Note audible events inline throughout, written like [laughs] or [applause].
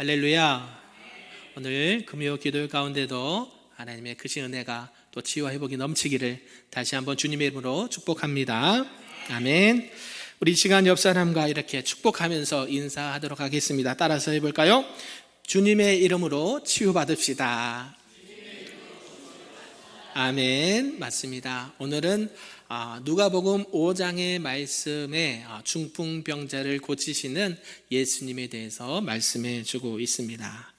할렐루야. 오늘 금요 기도 가운데도 하나님의 크신 은혜가 또 치유와 회복이 넘치기를 다시 한번 주님의 이름으로 축복합니다. 아멘. 우리 시간 옆 사람과 이렇게 축복하면서 인사하도록 하겠습니다. 따라서 해볼까요? 주님의 이름으로 치유받읍시다. 아멘. 맞습니다. 오늘은 아, 누가복음 5장의 말씀에 아, 중풍병자를 고치시는 예수님에 대해서 말씀해 주고 있습니다.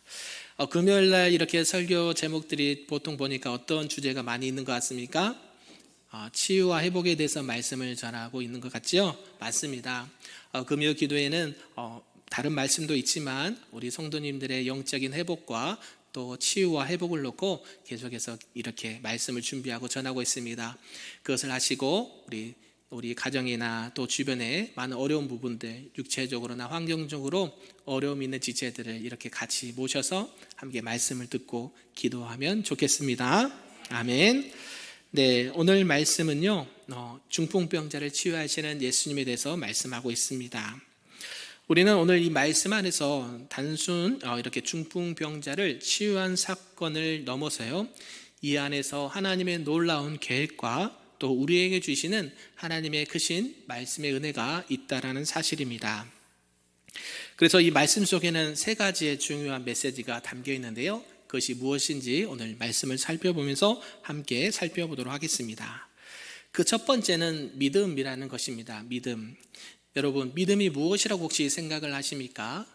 어, 금요일 날 이렇게 설교 제목들이 보통 보니까 어떤 주제가 많이 있는 것 같습니까? 어, 치유와 회복에 대해서 말씀을 전하고 있는 것 같지요? 맞습니다. 어, 금요 기도에는 어, 다른 말씀도 있지만 우리 성도님들의 영적인 회복과 또 치유와 회복을 놓고 계속해서 이렇게 말씀을 준비하고 전하고 있습니다. 그것을 하시고 우리 우리 가정이나 또 주변에 많은 어려운 부분들 육체적으로나 환경적으로 어려움 있는 지체들을 이렇게 같이 모셔서 함께 말씀을 듣고 기도하면 좋겠습니다. 아멘. 네, 오늘 말씀은요, 어, 중풍병자를 치유하시는 예수님에 대해서 말씀하고 있습니다. 우리는 오늘 이 말씀 안에서 단순 어, 이렇게 중풍병자를 치유한 사건을 넘어서요, 이 안에서 하나님의 놀라운 계획과 또 우리에게 주시는 하나님의 크신 말씀의 은혜가 있다라는 사실입니다. 그래서 이 말씀 속에는 세 가지의 중요한 메시지가 담겨 있는데요. 그것이 무엇인지 오늘 말씀을 살펴보면서 함께 살펴보도록 하겠습니다. 그 첫 번째는 믿음이라는 것입니다. 믿음. 여러분, 믿음이 무엇이라고 혹시 생각을 하십니까?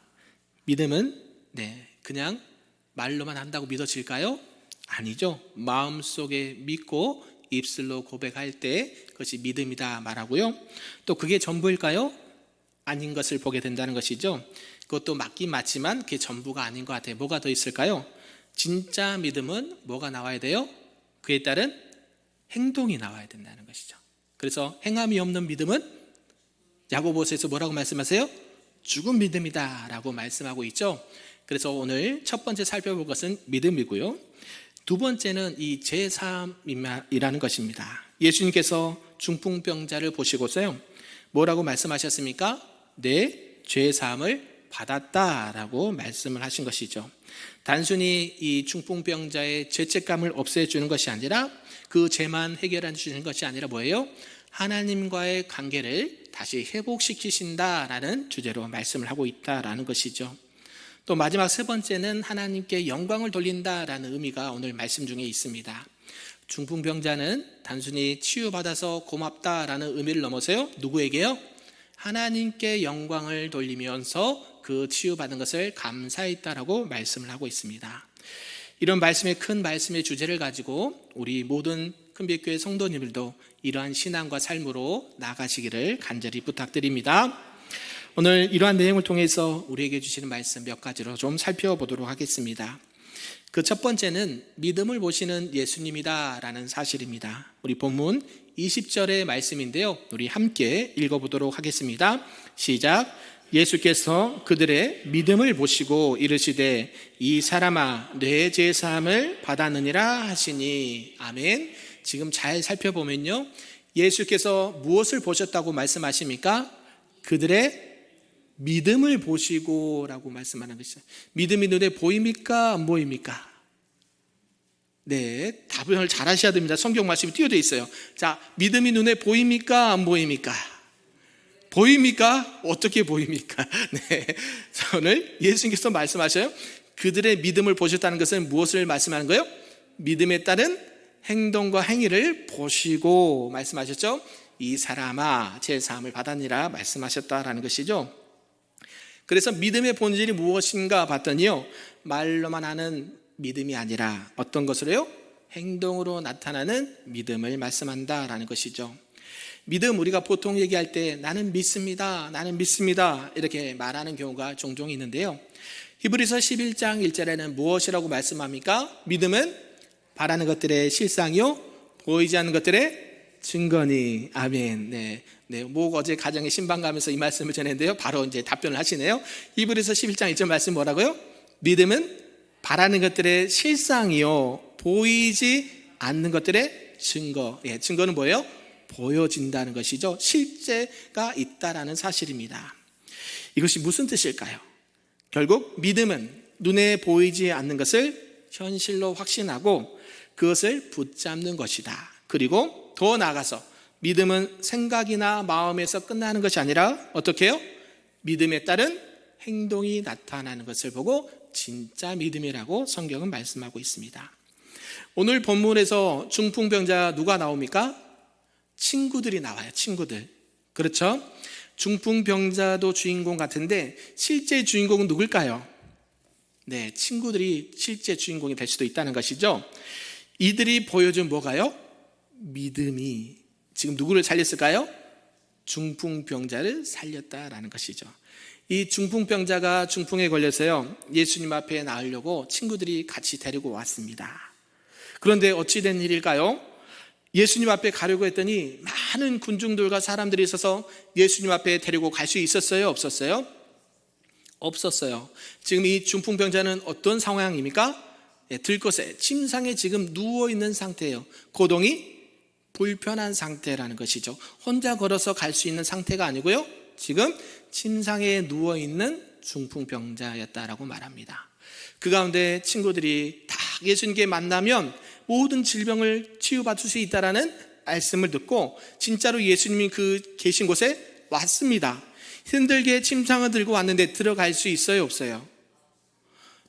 믿음은 네, 그냥 말로만 한다고 믿어질까요? 아니죠. 마음속에 믿고 입술로 고백할 때 그것이 믿음이다 말하고요. 또 그게 전부일까요? 아닌 것을 보게 된다는 것이죠. 그것도 맞긴 맞지만 그게 전부가 아닌 것 같아요. 뭐가 더 있을까요? 진짜 믿음은 뭐가 나와야 돼요? 그에 따른 행동이 나와야 된다는 것이죠. 그래서 행함이 없는 믿음은 야고보서에서 뭐라고 말씀하세요? 죽은 믿음이다라고 말씀하고 있죠. 그래서 오늘 첫 번째 살펴볼 것은 믿음이고요. 두 번째는 이 제3이라는 것입니다. 예수님께서 중풍병자를 보시고서요. 뭐라고 말씀하셨습니까? 내 죄사함을 받았다라고 말씀을 하신 것이죠. 단순히 이 중풍병자의 죄책감을 없애주는 것이 아니라 그 죄만 해결해 주시는 것이 아니라 뭐예요? 하나님과의 관계를 다시 회복시키신다라는 주제로 말씀을 하고 있다라는 것이죠. 또 마지막 세 번째는 하나님께 영광을 돌린다라는 의미가 오늘 말씀 중에 있습니다. 중풍병자는 단순히 치유받아서 고맙다라는 의미를 넘어서요. 누구에게요? 하나님께 영광을 돌리면서 그 치유받은 것을 감사했다라고 말씀을 하고 있습니다. 이런 말씀의 큰 말씀의 주제를 가지고 우리 모든 큰빛교회 성도님들도 이러한 신앙과 삶으로 나가시기를 간절히 부탁드립니다. 오늘 이러한 내용을 통해서 우리에게 주시는 말씀 몇 가지로 좀 살펴보도록 하겠습니다. 그 첫 번째는 믿음을 보시는 예수님이다라는 사실입니다. 우리 본문 20절의 말씀인데요. 우리 함께 읽어보도록 하겠습니다. 시작. 예수께서 그들의 믿음을 보시고 이르시되 이 사람아 내 제사함을 받았느니라 하시니 아멘. 지금 잘 살펴보면요. 예수께서 무엇을 보셨다고 말씀하십니까? 그들의 믿음을 보시고 라고 말씀하는 것이죠. 믿음이 눈에 보입니까? 안 보입니까? 네, 답을 잘 하셔야 됩니다. 성경 말씀이 띄어져 있어요. 자, 믿음이 눈에 보입니까? 안 보입니까? 보입니까? 어떻게 보입니까? [laughs] 네. 오늘 예수님께서 말씀하셔요. 그들의 믿음을 보셨다는 것은 무엇을 말씀하는 거예요? 믿음에 따른 행동과 행위를 보시고 말씀하셨죠? 이 사람아 제 삶을 받았니라 말씀하셨다라는 것이죠. 그래서 믿음의 본질이 무엇인가 봤더니요. 말로만 하는 믿음이 아니라 어떤 것으로요? 행동으로 나타나는 믿음을 말씀한다라는 것이죠. 믿음 우리가 보통 얘기할 때 나는 믿습니다. 나는 믿습니다. 이렇게 말하는 경우가 종종 있는데요. 히브리서 11장 1절에는 무엇이라고 말씀합니까? 믿음은 바라는 것들의 실상이요 보이지 않는 것들의 증거니 아멘. 네. 네. 뭐 어제 가정에 신방 가면서 이 말씀을 전했는데요. 바로 이제 답변을 하시네요. 히브리서 11장 1절 말씀 뭐라고요? 믿음은 바라는 것들의 실상이요 보이지 않는 것들의 증거. 예, 증거는 뭐예요? 보여진다는 것이죠. 실제가 있다라는 사실입니다. 이것이 무슨 뜻일까요? 결국 믿음은 눈에 보이지 않는 것을 현실로 확신하고 그것을 붙잡는 것이다. 그리고 더 나아가서 믿음은 생각이나 마음에서 끝나는 것이 아니라 어떻게 해요? 믿음에 따른 행동이 나타나는 것을 보고 진짜 믿음이라고 성경은 말씀하고 있습니다. 오늘 본문에서 중풍병자 누가 나옵니까? 친구들이 나와요. 친구들. 그렇죠? 중풍병자도 주인공 같은데 실제 주인공은 누굴까요? 네, 친구들이 실제 주인공이 될 수도 있다는 것이죠. 이들이 보여준 뭐가요? 믿음이 지금 누구를 살렸을까요? 중풍병자를 살렸다라는 것이죠. 이 중풍병자가 중풍에 걸려서요, 예수님 앞에 나으려고 친구들이 같이 데리고 왔습니다. 그런데 어찌 된 일일까요? 예수님 앞에 가려고 했더니 많은 군중들과 사람들이 있어서 예수님 앞에 데리고 갈 수 있었어요? 없었어요? 없었어요. 지금 이 중풍병자는 어떤 상황입니까? 예, 들것에 침상에 지금 누워 있는 상태예요. 고동이 불편한 상태라는 것이죠. 혼자 걸어서 갈 수 있는 상태가 아니고요. 지금 침상에 누워 있는 중풍병자였다라고 말합니다. 그 가운데 친구들이 다 예수님께 만나면 모든 질병을 치유받을 수 있다라는 말씀을 듣고 진짜로 예수님이 그 계신 곳에 왔습니다. 힘들게 침상을 들고 왔는데 들어갈 수 있어요, 없어요?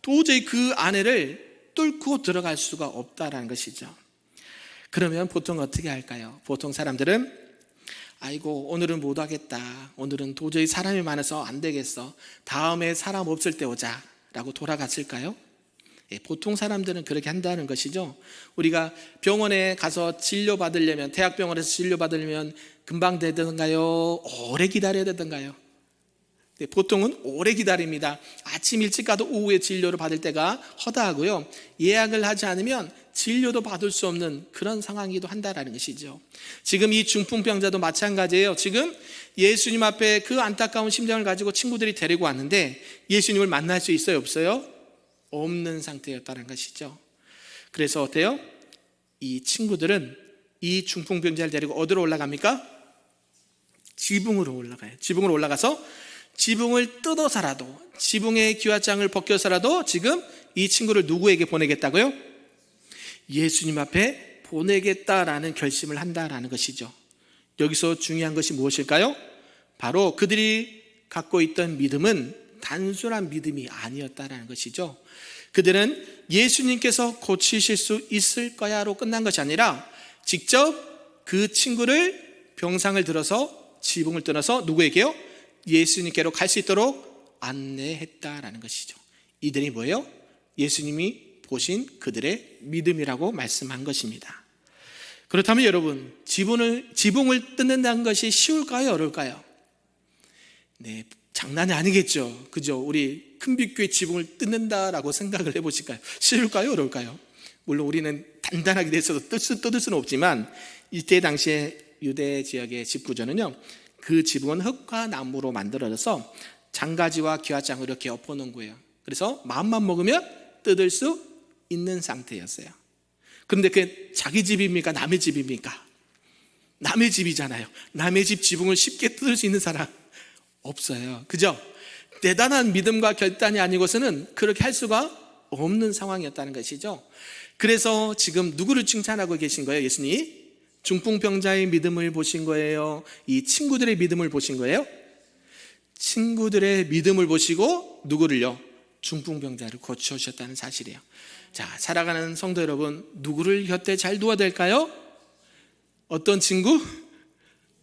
도저히 그 안에를 뚫고 들어갈 수가 없다라는 것이죠. 그러면 보통 어떻게 할까요? 보통 사람들은 아이고 오늘은 못 하겠다. 오늘은 도저히 사람이 많아서 안 되겠어. 다음에 사람 없을 때 오자라고 돌아갔을까요? 예, 보통 사람들은 그렇게 한다는 것이죠. 우리가 병원에 가서 진료 받으려면 대학병원에서 진료 받으려면 금방 되던가요? 오래 기다려야 되던가요? 네, 보통은 오래 기다립니다. 아침 일찍 가도 오후에 진료를 받을 때가 허다하고요. 예약을 하지 않으면 진료도 받을 수 없는 그런 상황이기도 한다라는 것이죠. 지금 이 중풍병자도 마찬가지예요. 지금 예수님 앞에 그 안타까운 심정을 가지고 친구들이 데리고 왔는데 예수님을 만날 수 있어요, 없어요? 없는 상태였다는 것이죠. 그래서 어때요? 이 친구들은 이 중풍병자를 데리고 어디로 올라갑니까? 지붕으로 올라가요. 지붕으로 올라가서 지붕을 뜯어서라도 지붕의 기와장을 벗겨서라도 지금 이 친구를 누구에게 보내겠다고요? 예수님 앞에 보내겠다라는 결심을 한다라는 것이죠. 여기서 중요한 것이 무엇일까요? 바로 그들이 갖고 있던 믿음은 단순한 믿음이 아니었다라는 것이죠. 그들은 예수님께서 고치실 수 있을 거야로 끝난 것이 아니라 직접 그 친구를 병상을 들어서 지붕을 떠나서 누구에게요? 예수님께로 갈 수 있도록 안내했다라는 것이죠. 이들이 뭐예요? 예수님이 보신 그들의 믿음이라고 말씀한 것입니다. 그렇다면 여러분, 지붕을, 지붕을 뜯는다는 것이 쉬울까요? 어려울까요? 네, 장난이 아니겠죠. 그죠? 우리 큰빛교회 지붕을 뜯는다라고 생각을 해보실까요? 쉬울까요? 어려울까요? 물론 우리는 단단하게 돼서도 뜯을, 수, 뜯을 수는 없지만 이때 당시에 유대 지역의 집 구조는요. 그 지붕은 흙과 나무로 만들어져서 장가지와 기와장을 이렇게 엎어놓은 거예요. 그래서 마음만 먹으면 뜯을 수 있는 상태였어요. 그런데 그게 자기 집입니까? 남의 집입니까? 남의 집이잖아요. 남의 집 지붕을 쉽게 뜯을 수 있는 사람 없어요. 그죠? 대단한 믿음과 결단이 아니고서는 그렇게 할 수가 없는 상황이었다는 것이죠. 그래서 지금 누구를 칭찬하고 계신 거예요, 예수님? 중풍병자의 믿음을 보신 거예요? 이 친구들의 믿음을 보신 거예요? 친구들의 믿음을 보시고 누구를요? 중풍병자를 고쳐주셨다는 사실이에요. 자, 살아가는 성도 여러분, 누구를 곁에 잘 두어야 될까요? 어떤 친구?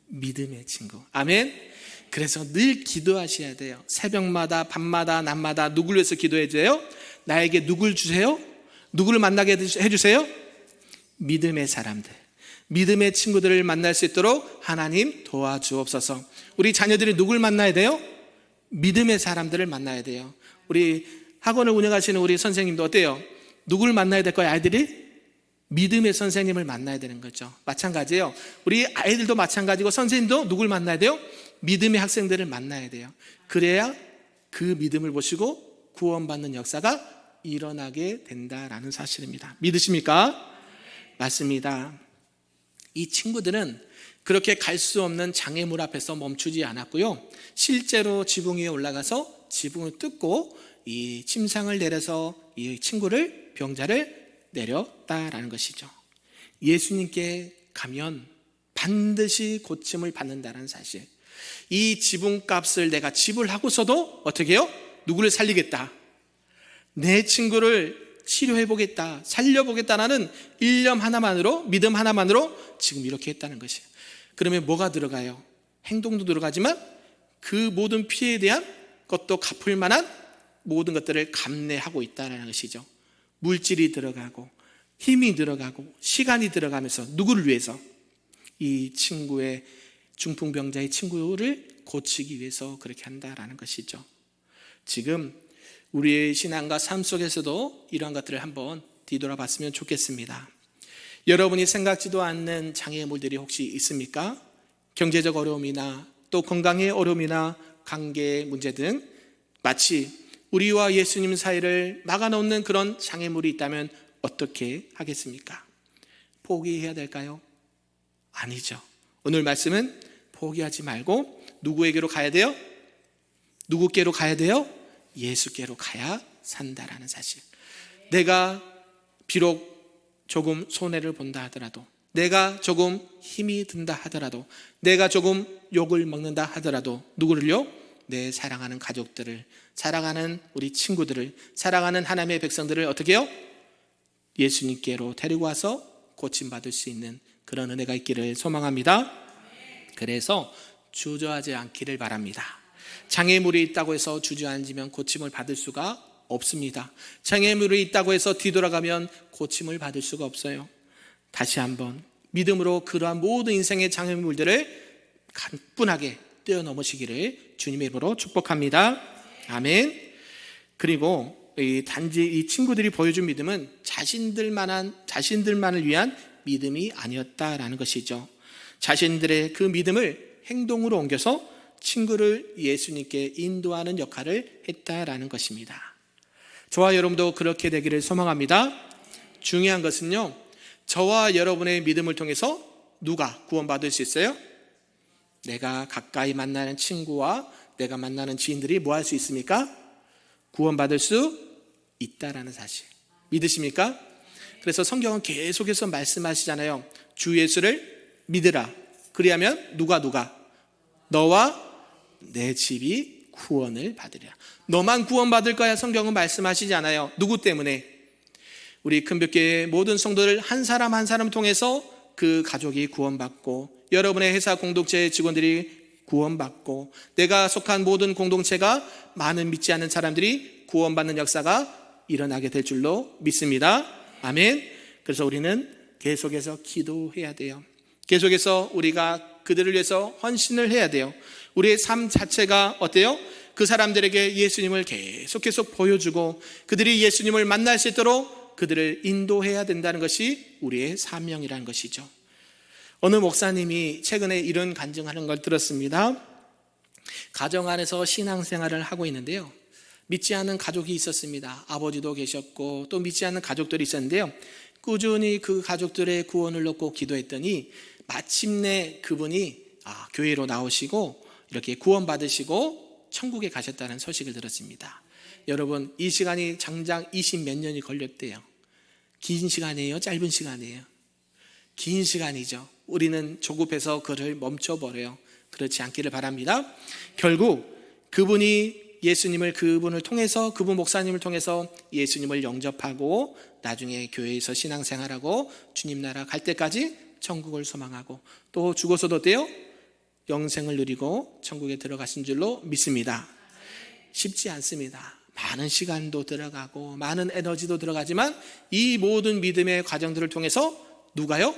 믿음의 친구. 아멘. 그래서 늘 기도하셔야 돼요. 새벽마다, 밤마다, 낮마다 누구를 위해서 기도해 줘요? 나에게 누굴 주세요? 누구를 만나게 해주세요? 믿음의 사람들. 믿음의 친구들을 만날 수 있도록 하나님 도와주옵소서. 우리 자녀들이 누굴 만나야 돼요? 믿음의 사람들을 만나야 돼요. 우리 학원을 운영하시는 우리 선생님도 어때요? 누굴 만나야 될 거예요, 아이들이? 믿음의 선생님을 만나야 되는 거죠. 마찬가지예요. 우리 아이들도 마찬가지고 선생님도 누굴 만나야 돼요? 믿음의 학생들을 만나야 돼요. 그래야 그 믿음을 보시고 구원받는 역사가 일어나게 된다라는 사실입니다. 믿으십니까? 맞습니다. 이 친구들은 그렇게 갈 수 없는 장애물 앞에서 멈추지 않았고요. 실제로 지붕 위에 올라가서 지붕을 뜯고 이 침상을 내려서 이 친구를 병자를 내렸다라는 것이죠. 예수님께 가면 반드시 고침을 받는다는 사실. 이 지붕값을 내가 지불하고서도 어떻게 해요? 누구를 살리겠다. 내 친구를 치료해 보겠다, 살려 보겠다라는 일념 하나만으로, 믿음 하나만으로 지금 이렇게 했다는 것이에요. 그러면 뭐가 들어가요? 행동도 들어가지만 그 모든 피해에 대한 것도 갚을 만한 모든 것들을 감내하고 있다는 것이죠. 물질이 들어가고 힘이 들어가고 시간이 들어가면서 누구를 위해서 이 친구의 중풍병자의 친구를 고치기 위해서 그렇게 한다라는 것이죠. 지금 우리의 신앙과 삶 속에서도 이러한 것들을 한번 뒤돌아봤으면 좋겠습니다. 여러분이 생각지도 않는 장애물들이 혹시 있습니까? 경제적 어려움이나 또 건강의 어려움이나 관계의 문제 등 마치 우리와 예수님 사이를 막아놓는 그런 장애물이 있다면 어떻게 하겠습니까? 포기해야 될까요? 아니죠. 오늘 말씀은 포기하지 말고 누구에게로 가야 돼요? 누구께로 가야 돼요? 예수께로 가야 산다라는 사실. 내가 비록 조금 손해를 본다 하더라도, 내가 조금 힘이 든다 하더라도, 내가 조금 욕을 먹는다 하더라도, 누구를요? 내 사랑하는 가족들을, 사랑하는 우리 친구들을, 사랑하는 하나님의 백성들을 어떻게 해요? 예수님께로 데리고 와서 고침받을 수 있는 그런 은혜가 있기를 소망합니다. 그래서 주저하지 않기를 바랍니다. 장애물이 있다고 해서 주저앉으면 고침을 받을 수가 없습니다. 장애물이 있다고 해서 뒤돌아가면 고침을 받을 수가 없어요. 다시 한번 믿음으로 그러한 모든 인생의 장애물들을 가뿐하게 뛰어넘으시기를 주님의 이름으로 축복합니다. 아멘. 그리고 이 단지 이 친구들이 보여준 믿음은 자신들만한 자신들만을 위한 믿음이 아니었다라는 것이죠. 자신들의 그 믿음을 행동으로 옮겨서 친구를 예수님께 인도하는 역할을 했다라는 것입니다. 저와 여러분도 그렇게 되기를 소망합니다. 중요한 것은요, 저와 여러분의 믿음을 통해서 누가 구원받을 수 있어요? 내가 가까이 만나는 친구와 내가 만나는 지인들이 뭐 할 수 있습니까? 구원받을 수 있다라는 사실. 믿으십니까? 그래서 성경은 계속해서 말씀하시잖아요. 주 예수를 믿으라. 그리하면 누가 누가 너와 내 집이 구원을 받으리라. 너만 구원받을 거야 성경은 말씀하시지 않아요. 누구 때문에? 우리 큰벽교의 모든 성도들 한 사람 한 사람 통해서 그 가족이 구원받고 여러분의 회사 공동체 직원들이 구원받고 내가 속한 모든 공동체가 많은 믿지 않는 사람들이 구원받는 역사가 일어나게 될 줄로 믿습니다. 아멘. 그래서 우리는 계속해서 기도해야 돼요. 계속해서 우리가 그들을 위해서 헌신을 해야 돼요. 우리의 삶 자체가 어때요? 그 사람들에게 예수님을 계속 계속 보여주고 그들이 예수님을 만날 수 있도록 그들을 인도해야 된다는 것이 우리의 사명이라는 것이죠. 어느 목사님이 최근에 이런 간증하는 걸 들었습니다. 가정 안에서 신앙생활을 하고 있는데요. 믿지 않는 가족이 있었습니다. 아버지도 계셨고 또 믿지 않는 가족들이 있었는데요. 꾸준히 그 가족들의 구원을 놓고 기도했더니 마침내 그분이 아, 교회로 나오시고 이렇게 구원받으시고 천국에 가셨다는 소식을 들었습니다. 여러분, 이 시간이 장장 20 몇 년이 걸렸대요. 긴 시간이에요? 짧은 시간이에요? 긴 시간이죠. 우리는 조급해서 그를 멈춰버려요. 그렇지 않기를 바랍니다. 결국 그분이 예수님을 그분을 통해서 그분 목사님을 통해서 예수님을 영접하고 나중에 교회에서 신앙생활하고 주님 나라 갈 때까지 천국을 소망하고 또 죽어서도 돼요 영생을 누리고 천국에 들어가신 줄로 믿습니다. 쉽지 않습니다. 많은 시간도 들어가고 많은 에너지도 들어가지만 이 모든 믿음의 과정들을 통해서 누가요?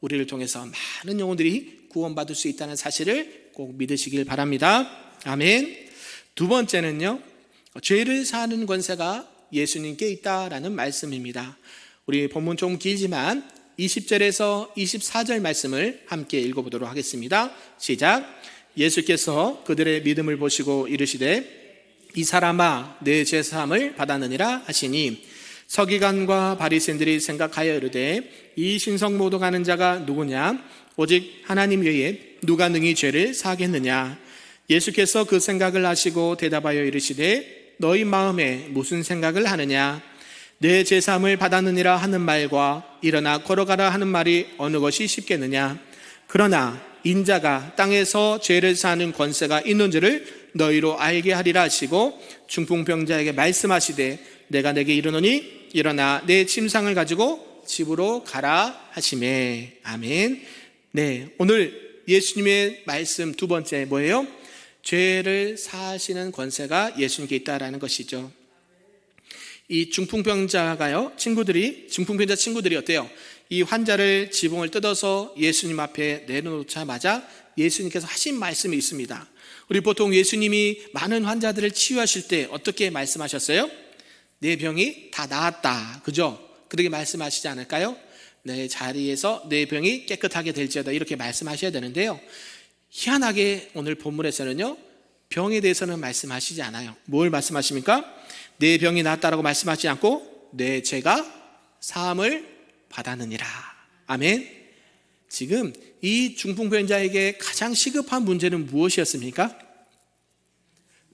우리를 통해서 많은 영혼들이 구원받을 수 있다는 사실을 꼭 믿으시길 바랍니다. 아멘. 두 번째는요, 죄를 사는 권세가 예수님께 있다라는 말씀입니다. 우리 본문 좀 길지만 20절에서 24절 말씀을 함께 읽어보도록 하겠습니다. 시작. 예수께서 그들의 믿음을 보시고 이르시되 이 사람아 내 제사함을 받았느니라 하시니 서기관과 바리새인들이 생각하여 이르되 이 신성 모독 하는 자가 누구냐 오직 하나님 외에 누가 능히 죄를 사겠느냐 예수께서 그 생각을 하시고 대답하여 이르시되 너희 마음에 무슨 생각을 하느냐 내 제삼을 받았느니라 하는 말과 일어나 걸어가라 하는 말이 어느 것이 쉽겠느냐 그러나 인자가 땅에서 죄를 사는 권세가 있는 줄을 너희로 알게 하리라 하시고 중풍병자에게 말씀하시되 내가 내게 이르노니 일어나 내 침상을 가지고 집으로 가라 하시매 아멘 네 오늘 예수님의 말씀 두 번째 뭐예요? 죄를 사하시는 권세가 예수님께 있다라는 것이죠. 이 중풍병자가요, 친구들이, 중풍병자 친구들이 어때요? 이 환자를 지붕을 뜯어서 예수님 앞에 내놓자마자 예수님께서 하신 말씀이 있습니다. 우리 보통 예수님이 많은 환자들을 치유하실 때 어떻게 말씀하셨어요? 내 병이 다 나았다. 그죠? 그렇게 말씀하시지 않을까요? 내 자리에서 내 병이 깨끗하게 될지어다. 이렇게 말씀하셔야 되는데요. 희한하게 오늘 본문에서는요, 병에 대해서는 말씀하시지 않아요. 뭘 말씀하십니까? 내 병이 낫다라고 말씀하지 않고, 내 죄가 사함을 받았느니라. 아멘. 지금 이 중풍병자에게 가장 시급한 문제는 무엇이었습니까?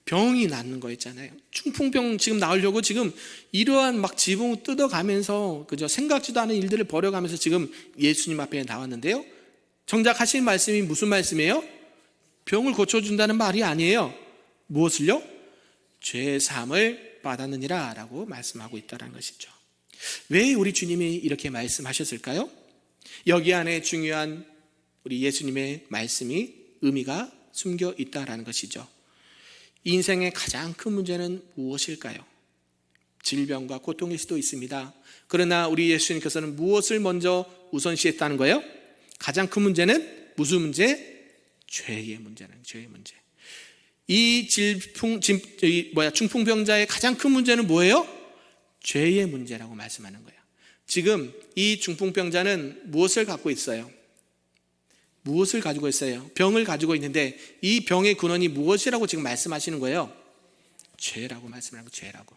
병이 낫는 거였잖아요. 중풍병 지금 나으려고 지금 이러한 막 지붕 뜯어가면서 그저 생각지도 않은 일들을 벌여가면서 지금 예수님 앞에 나왔는데요. 정작 하신 말씀이 무슨 말씀이에요? 병을 고쳐준다는 말이 아니에요. 무엇을요? 죄 사함을 받았느니라 라고 말씀하고 있다는 것이죠. 왜 우리 주님이 이렇게 말씀하셨을까요? 여기 안에 중요한 우리 예수님의 말씀이 의미가 숨겨 있다라는 것이죠. 인생의 가장 큰 문제는 무엇일까요? 질병과 고통일 수도 있습니다. 그러나 우리 예수님께서는 무엇을 먼저 우선시했다는 거예요? 가장 큰 문제는 무슨 문제? 죄의 문제는 죄의 문제. 이 질풍, 진, 이 뭐야 중풍병자의 가장 큰 문제는 뭐예요? 죄의 문제라고 말씀하는 거예요. 지금 이 중풍병자는 무엇을 갖고 있어요? 무엇을 가지고 있어요? 병을 가지고 있는데 이 병의 근원이 무엇이라고 지금 말씀하시는 거예요? 죄라고 말씀하는 거 죄라고.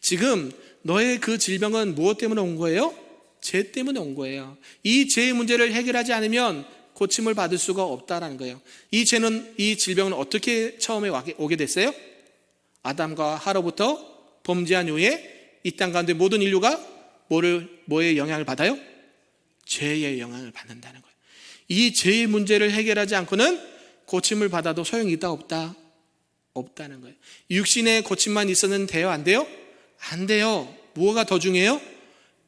지금 너의 그 질병은 무엇 때문에 온 거예요? 죄 때문에 온 거예요. 이 죄의 문제를 해결하지 않으면 고침을 받을 수가 없다라는 거예요. 이 죄는 이 질병은 어떻게 처음에 오게 됐어요? 아담과 하로부터 범죄한 후에 이 땅 가운데 모든 인류가 뭐를 뭐의 영향을 받아요? 죄의 영향을 받는다는 거예요. 이 죄의 문제를 해결하지 않고는 고침을 받아도 소용이 있다 없다 없다는 거예요. 육신의 고침만 있어는 돼요 안 돼요? 안 돼요. 뭐가 더 중요해요?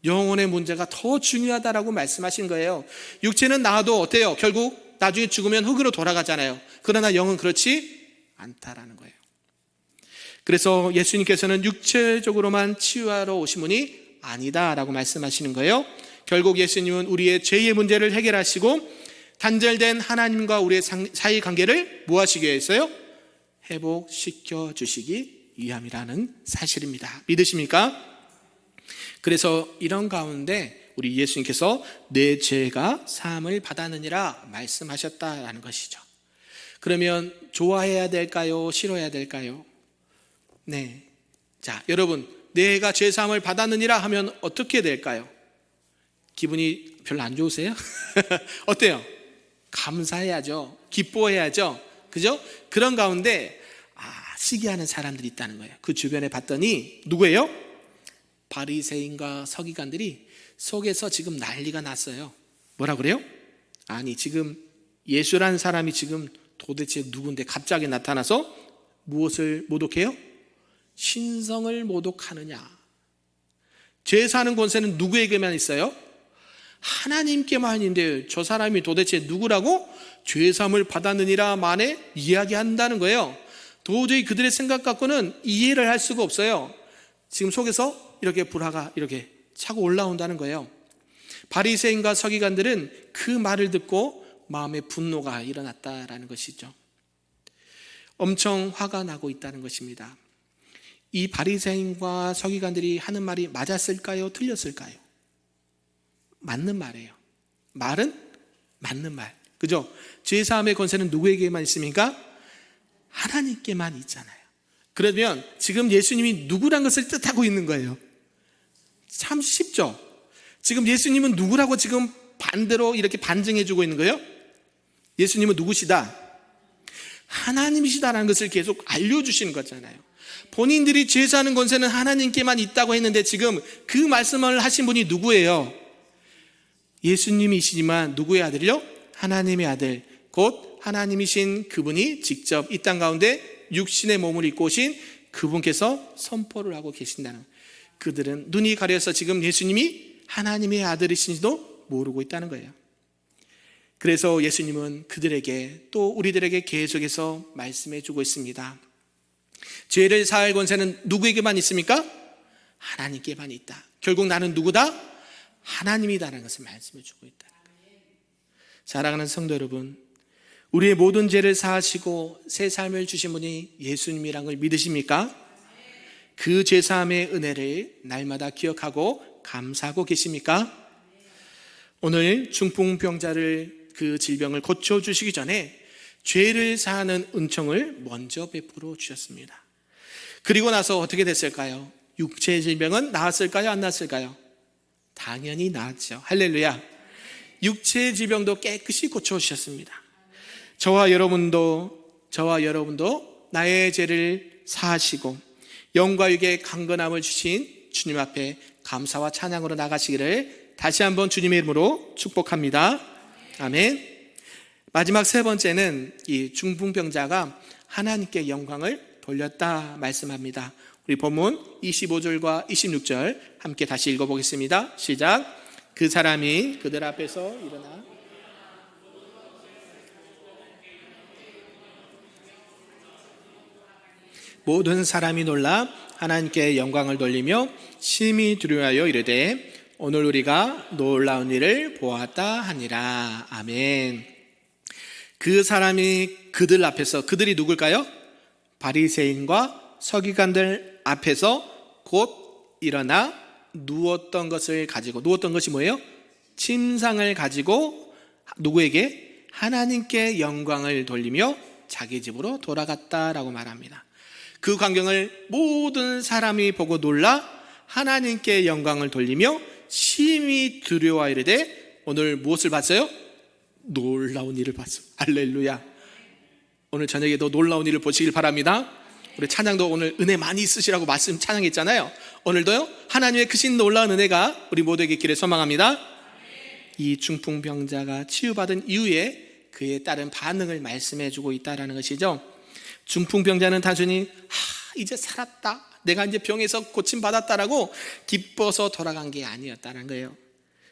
영혼의 문제가 더 중요하다라고 말씀하신 거예요. 육체는 나아도 어때요? 결국 나중에 죽으면 흙으로 돌아가잖아요. 그러나 영은 그렇지 않다라는 거예요. 그래서 예수님께서는 육체적으로만 치유하러 오신 분이 아니다라고 말씀하시는 거예요. 결국 예수님은 우리의 죄의 문제를 해결하시고 단절된 하나님과 우리의 사이 관계를 무하시기 위해서요? 회복시켜 주시기 위함이라는 사실입니다. 믿으십니까? 그래서 이런 가운데 우리 예수님께서 내 죄가 사함을 받았느니라 말씀하셨다라는 것이죠. 그러면 좋아해야 될까요? 싫어해야 될까요? 네. 자, 여러분, 내가 죄 사함을 받았느니라 하면 어떻게 될까요? 기분이 별로 안 좋으세요? [laughs] 어때요? 감사해야죠. 기뻐해야죠. 그죠? 그런 가운데 아, 시기하는 사람들이 있다는 거예요. 그 주변에 봤더니 누구예요? 바리새인과 서기관들이 속에서 지금 난리가 났어요. 뭐라 그래요? 아니 지금 예수라는 사람이 지금 도대체 누군데 갑자기 나타나서 무엇을 모독해요? 신성을 모독하느냐? 죄 사는 권세는 누구에게만 있어요? 하나님께만 있는데 저 사람이 도대체 누구라고 죄삼을 받았느니라 만에 이야기한다는 거예요. 도저히 그들의 생각 갖고는 이해를 할 수가 없어요. 지금 속에서 이렇게 불화가 이렇게 차고 올라온다는 거예요. 바리새인과 서기관들은 그 말을 듣고 마음의 분노가 일어났다라는 것이죠. 엄청 화가 나고 있다는 것입니다. 이 바리새인과 서기관들이 하는 말이 맞았을까요? 틀렸을까요? 맞는 말이에요. 말은 맞는 말. 그죠? 죄 사함의 권세는 누구에게만 있습니까? 하나님께만 있잖아요. 그러면 지금 예수님이 누구란 것을 뜻하고 있는 거예요. 참 쉽죠? 지금 예수님은 누구라고 지금 반대로 이렇게 반증해 주고 있는 거예요? 예수님은 누구시다? 하나님이시다라는 것을 계속 알려주시는 거잖아요. 본인들이 제사하는 권세는 하나님께만 있다고 했는데 지금 그 말씀을 하신 분이 누구예요? 예수님이시지만 누구의 아들이요? 하나님의 아들, 곧 하나님이신 그분이 직접 이 땅 가운데 육신의 몸을 입고 오신 그분께서 선포를 하고 계신다는 그들은 눈이 가려서 지금 예수님이 하나님의 아들이신지도 모르고 있다는 거예요. 그래서 예수님은 그들에게 또 우리들에게 계속해서 말씀해 주고 있습니다. 죄를 사할 권세는 누구에게만 있습니까? 하나님께만 있다. 결국 나는 누구다? 하나님이다라는 것을 말씀해 주고 거예요. 사랑하는 성도 여러분, 우리의 모든 죄를 사하시고 새 삶을 주신 분이 예수님이란 걸 믿으십니까? 그 죄사함의 은혜를 날마다 기억하고 감사하고 계십니까? 오늘 중풍병자를 그 질병을 고쳐 주시기 전에 죄를 사하는 은총을 먼저 베풀어 주셨습니다. 그리고 나서 어떻게 됐을까요? 육체의 질병은 나았을까요? 안 나았을까요? 당연히 나았죠. 할렐루야. 육체의 질병도 깨끗이 고쳐 주셨습니다. 저와 여러분도 저와 여러분도 나의 죄를 사하시고 영과 육의 강건함을 주신 주님 앞에 감사와 찬양으로 나가시기를 다시 한번 주님의 이름으로 축복합니다. 아멘. 마지막 세 번째는 이 중풍병자가 하나님께 영광을 돌렸다 말씀합니다. 우리 본문 25절과 26절 함께 다시 읽어보겠습니다. 시작. 그 사람이 그들 앞에서 일어나 모든 사람이 놀라 하나님께 영광을 돌리며 심히 두려워하여 이르되 오늘 우리가 놀라운 일을 보았다 하니라. 아멘. 그 사람이 그들 앞에서 그들이 누굴까요? 바리새인과 서기관들 앞에서 곧 일어나 누웠던 것을 가지고 누웠던 것이 뭐예요? 침상을 가지고 누구에게 하나님께 영광을 돌리며 자기 집으로 돌아갔다라고 말합니다. 그 광경을 모든 사람이 보고 놀라 하나님께 영광을 돌리며 심히 두려워 이르되 오늘 무엇을 봤어요? 놀라운 일을 봤어. 할렐루야. 오늘 저녁에도 놀라운 일을 보시길 바랍니다. 우리 찬양도 오늘 은혜 많이 있으시라고 말씀 찬양했잖아요. 오늘도요 하나님의 크신 놀라운 은혜가 우리 모두에게 길에 소망합니다. 이 중풍병자가 치유받은 이후에 그에 따른 반응을 말씀해 주고 있다라는 것이죠. 중풍병자는 단순히 하, 이제 살았다. 내가 이제 병에서 고침 받았다라고 기뻐서 돌아간 게 아니었다는 거예요.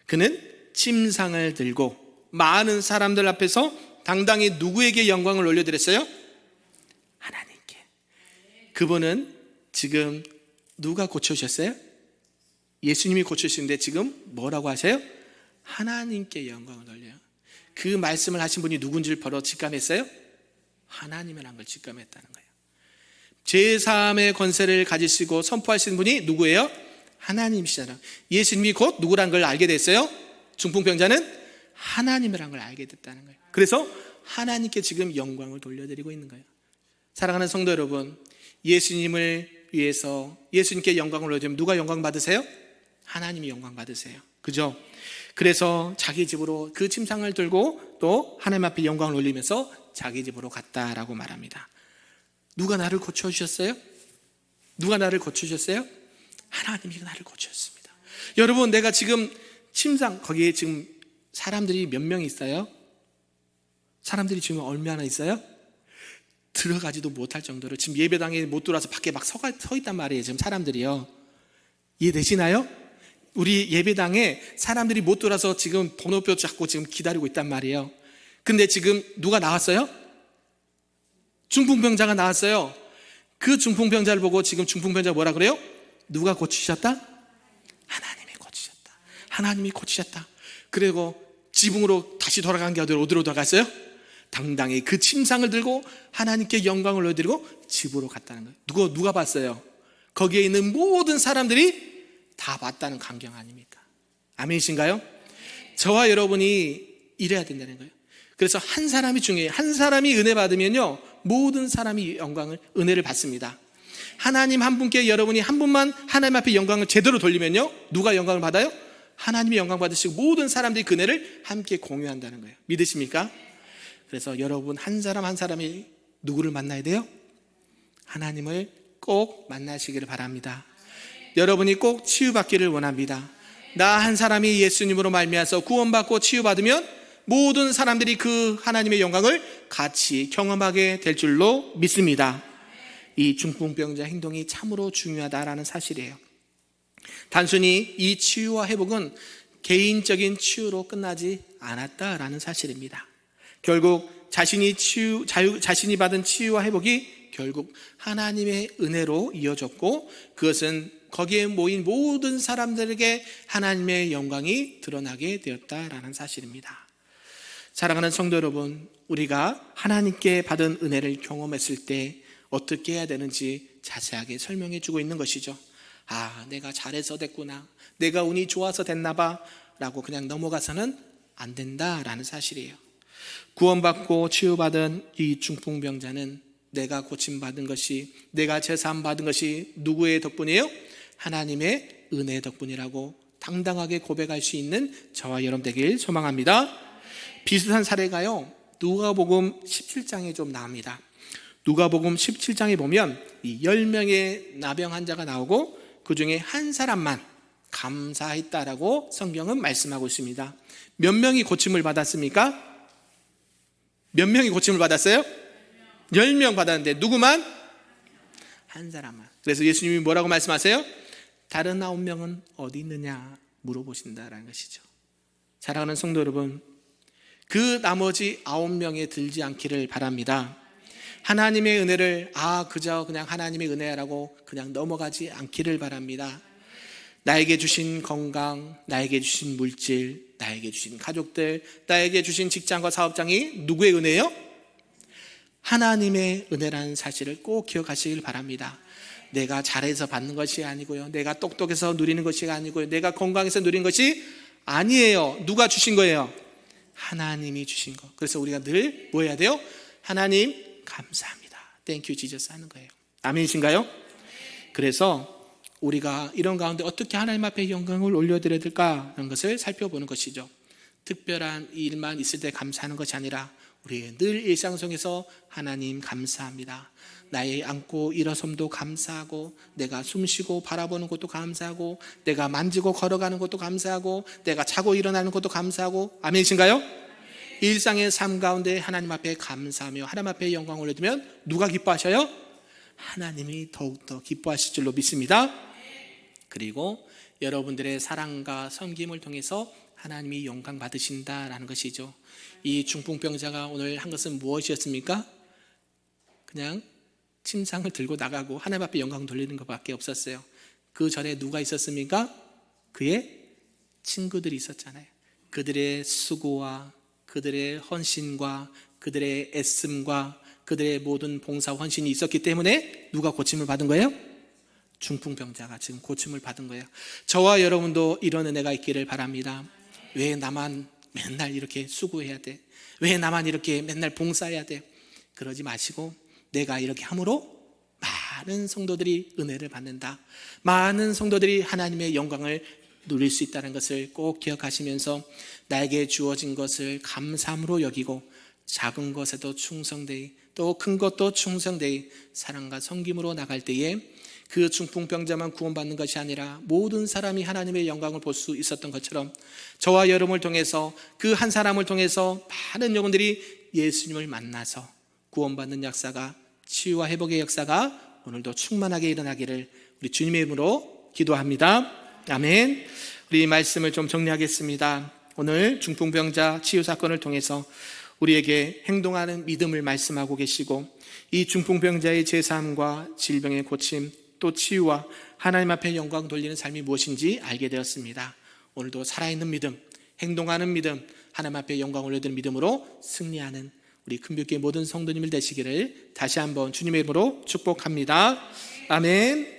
그는 침상을 들고 많은 사람들 앞에서 당당히 누구에게 영광을 올려드렸어요? 하나님께. 그분은 지금 누가 고쳐주셨어요? 예수님이 고쳐주시는데 지금 뭐라고 하세요? 하나님께 영광을 올려요. 그 말씀을 하신 분이 누군지를 바로 직감했어요? 하나님이라는 걸 직감했다는 거예요. 제3의 권세를 가지시고 선포하신 분이 누구예요? 하나님이시잖아. 예수님이 곧 누구란 걸 알게 됐어요? 중풍병자는 하나님이란 걸 알게 됐다는 거예요. 그래서 하나님께 지금 영광을 돌려드리고 있는 거예요. 사랑하는 성도 여러분, 예수님을 위해서 예수님께 영광을 올려주면 누가 영광 받으세요? 하나님이 영광 받으세요. 그죠? 그래서 자기 집으로 그 침상을 들고 또 하나님 앞에 영광을 올리면서 자기 집으로 갔다라고 말합니다. 누가 나를 고쳐주셨어요? 누가 나를 고쳐주셨어요? 하나님이 나를 고쳐주셨습니다. 여러분, 내가 지금 침상, 거기에 지금 사람들이 몇 명 있어요? 사람들이 지금 얼마나 있어요? 들어가지도 못할 정도로 지금 예배당에 못 들어와서 밖에 막 서, 서 있단 말이에요. 지금 사람들이요. 이해되시나요? 우리 예배당에 사람들이 못 들어와서 지금 번호표 잡고 지금 기다리고 있단 말이에요. 근데 지금 누가 나왔어요? 중풍병자가 나왔어요. 그 중풍병자를 보고 지금 중풍병자가 뭐라 그래요? 누가 고치셨다? 하나님이 고치셨다. 하나님이 고치셨다. 그리고 지붕으로 다시 돌아간 게 어디로, 어디로 돌아갔어요? 당당히 그 침상을 들고 하나님께 영광을 올려드리고 집으로 갔다는 거예요. 누가, 누가 봤어요? 거기에 있는 모든 사람들이 다 봤다는 광경 아닙니까? 아멘이신가요? 저와 여러분이 이래야 된다는 거예요. 그래서 한 사람이 중요해요. 한 사람이 은혜 받으면요. 모든 사람이 영광을, 은혜를 받습니다. 하나님 한 분께 여러분이 한 분만 하나님 앞에 영광을 제대로 돌리면요. 누가 영광을 받아요? 하나님이 영광 받으시고 모든 사람들이 그 은혜를 함께 공유한다는 거예요. 믿으십니까? 그래서 여러분 한 사람 한 사람이 누구를 만나야 돼요? 하나님을 꼭 만나시기를 바랍니다. 여러분이 꼭 치유받기를 원합니다. 나 한 사람이 예수님으로 말미암아서 구원받고 치유받으면 모든 사람들이 그 하나님의 영광을 같이 경험하게 될 줄로 믿습니다. 이 중풍병자 행동이 참으로 중요하다라는 사실이에요. 단순히 이 치유와 회복은 개인적인 치유로 끝나지 않았다라는 사실입니다. 결국 자신이 치유, 자유, 자신이 받은 치유와 회복이 결국 하나님의 은혜로 이어졌고 그것은 거기에 모인 모든 사람들에게 하나님의 영광이 드러나게 되었다라는 사실입니다. 사랑하는 성도 여러분, 우리가 하나님께 받은 은혜를 경험했을 때 어떻게 해야 되는지 자세하게 설명해 주고 있는 것이죠. 아, 내가 잘해서 됐구나. 내가 운이 좋아서 됐나 봐. 라고 그냥 넘어가서는 안 된다라는 사실이에요. 구원받고 치유받은 이 중풍병자는 내가 고침받은 것이, 내가 제사함받은 것이 누구의 덕분이에요? 하나님의 은혜 덕분이라고 당당하게 고백할 수 있는 저와 여러분 되길 소망합니다. 비슷한 사례가요. 누가복음 17장에 좀 나옵니다. 누가복음 17장에 보면 이 10명의 나병 환자가 나오고 그 중에 한 사람만 감사했다라고 성경은 말씀하고 있습니다. 몇 명이 고침을 받았습니까? 몇 명이 고침을 받았어요? 10명 받았는데 누구만? 한 사람만. 그래서 예수님이 뭐라고 말씀하세요? 다른 아홉 명은 어디 있느냐 물어보신다라는 것이죠. 사랑하는 성도 여러분, 그 나머지 아홉 명에 들지 않기를 바랍니다. 하나님의 은혜를 아 그저 그냥 하나님의 은혜라고 그냥 넘어가지 않기를 바랍니다. 나에게 주신 건강, 나에게 주신 물질, 나에게 주신 가족들, 나에게 주신 직장과 사업장이 누구의 은혜예요? 하나님의 은혜라는 사실을 꼭 기억하시길 바랍니다. 내가 잘해서 받는 것이 아니고요. 내가 똑똑해서 누리는 것이 아니고요. 내가 건강해서 누리는 것이 아니에요. 누가 주신 거예요? 하나님이 주신 거. 그래서 우리가 늘 뭐 해야 돼요? 하나님 감사합니다. 땡큐 지저스 하는 거예요. 아멘이신가요? 그래서 우리가 이런 가운데 어떻게 하나님 앞에 영광을 올려드려야 될까 하는 것을 살펴보는 것이죠. 특별한 일만 있을 때 감사하는 것이 아니라 우리 늘 일상 속에서 하나님 감사합니다. 나의 안고 일어섬도 감사하고 내가 숨쉬고 바라보는 것도 감사하고 내가 만지고 걸어가는 것도 감사하고 내가 자고 일어나는 것도 감사하고 아멘이신가요? 일상의 삶 가운데 하나님 앞에 감사하며 하나님 앞에 영광을 올려두면 누가 기뻐하셔요? 하나님이 더욱더 기뻐하실 줄로 믿습니다. 그리고 여러분들의 사랑과 섬김을 통해서 하나님이 영광 받으신다라는 것이죠. 이 중풍병자가 오늘 한 것은 무엇이었습니까? 그냥 침상을 들고 나가고 하나님 앞에 영광 돌리는 것밖에 없었어요. 그 전에 누가 있었습니까? 그의 친구들이 있었잖아요. 그들의 수고와 그들의 헌신과 그들의 애씀과 그들의 모든 봉사 헌신이 있었기 때문에 누가 고침을 받은 거예요? 중풍병자가 지금 고침을 받은 거예요. 저와 여러분도 이런 은혜가 있기를 바랍니다. 왜 나만 맨날 이렇게 수고해야 돼? 왜 나만 이렇게 맨날 봉사해야 돼? 그러지 마시고 내가 이렇게 함으로 많은 성도들이 은혜를 받는다. 많은 성도들이 하나님의 영광을 누릴 수 있다는 것을 꼭 기억하시면서 나에게 주어진 것을 감사함으로 여기고 작은 것에도 충성되이 또 큰 것도 충성되이 사랑과 섬김으로 나갈 때에 그 중풍병자만 구원받는 것이 아니라 모든 사람이 하나님의 영광을 볼 수 있었던 것처럼 저와 여러분을 통해서 그 한 사람을 통해서 많은 영혼들이 예수님을 만나서 구원받는 역사가 치유와 회복의 역사가 오늘도 충만하게 일어나기를 우리 주님의 이름으로 기도합니다. 아멘. 우리 말씀을 좀 정리하겠습니다. 오늘 중풍병자 치유 사건을 통해서 우리에게 행동하는 믿음을 말씀하고 계시고 이 중풍병자의 제사함과 질병의 고침 또 치유와 하나님 앞에 영광 돌리는 삶이 무엇인지 알게 되었습니다. 오늘도 살아있는 믿음, 행동하는 믿음, 하나님 앞에 영광 올려드리는 믿음으로 승리하는 우리 큰뷰교의 모든 성도님을 되시기를 다시 한번 주님의 이름으로 축복합니다. 아멘.